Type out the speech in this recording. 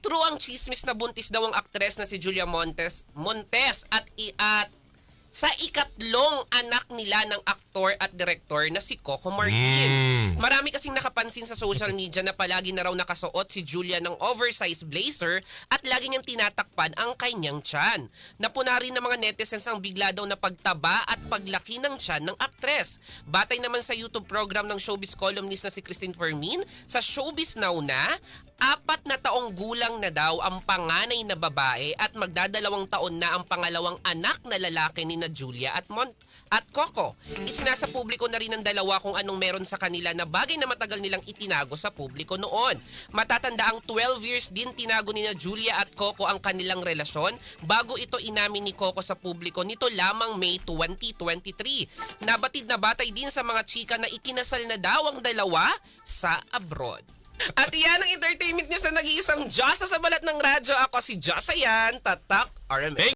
true ang chismis na buntis daw ang aktres na si Julia Montes, Montes at, i- at sa ikatlong anak nila ng aktor at direktor na si Coco Martin. Marami kasing nakapansin sa social media na palagi na raw nakasuot si Julia ng oversized blazer at lagi niyang tinatakpan ang kanyang tiyan. Napuna rin ng mga netizens ang bigla daw na pagtaba at paglaki ng tiyan ng aktres. Batay naman sa YouTube program ng showbiz columnist na si Christine Fermin, sa Showbiz Now na, apat na taong gulang na daw ang panganay na babae at magdadalawang taon na ang pangalawang anak na lalaki ni na Julia at Mon at Coco. Isinasa publiko na rin ng dalawa kung anong meron sa kanila na bagay na matagal nilang itinago sa publiko noon. Matatanda ang 12 years din tinago ni na Julia at Coco ang kanilang relasyon bago ito inamin ni Coco sa publiko nito lamang May 2023. Nabatid na batay din sa mga chika na ikinasal na daw ang dalawa sa abroad. At yan ang entertainment niya sa nag-iisang Diyosa sa balat ng radyo. Ako si Diyosa yan, Tatak RMA.